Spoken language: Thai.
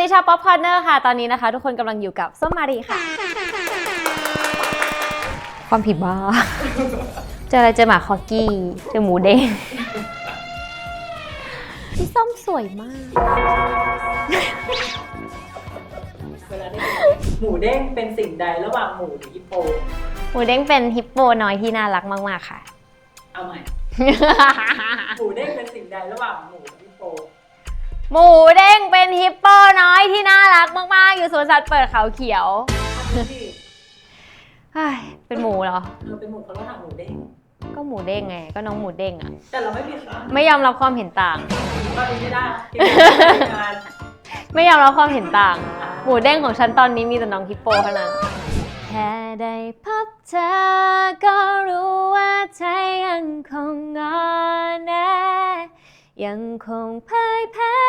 ดีชาวป๊อปคอร์เนอร์ค่ะ ตอนนี้นะคะ ทุกคนกำลังอยู่กับส้มมารีค่ะ ความผิดบ้า เจออะไรเจอหมาคอร์กี้ เจอหมูเด้งพี่ส้มสวยมาก เวลาได้ยินหมูเด้งเป็นสิ่งใดระหว่างหมูหรือฮิปโป หมูเด้งเป็นฮิปโปน้อยที่น่ารักมาก ๆ ค่ะ เอาใหม่ หมูเด้งเป็นสิ่งใดระหว่างหมูกับฮิปโป หมูเด้งเป็นฮิปโปน้อยที่น่ารักมาก ๆ อยู่สวนสัตว์เปิดเขาเขียวที่เฮ้ยเป็นหมูเหรอ เราเป็นหมูเขาต้องทำหมูเด้งก็หมูเด้งไง ก็น้องหมูเด้งอะแต่เราไม่มีขาไม่ยอมรับความเห็นต่างตอนนี้ไม่ได้ที่งานไม่ยอมรับความเห็นต่าง หมูเด้งของฉันตอนนี้มีแต่น้องฮิปโปเท่านั้น แค่ได้พบเธอก็รู้ว่าใจยังคงงอนแนยังคงพ่ายแพ้ให้ใจ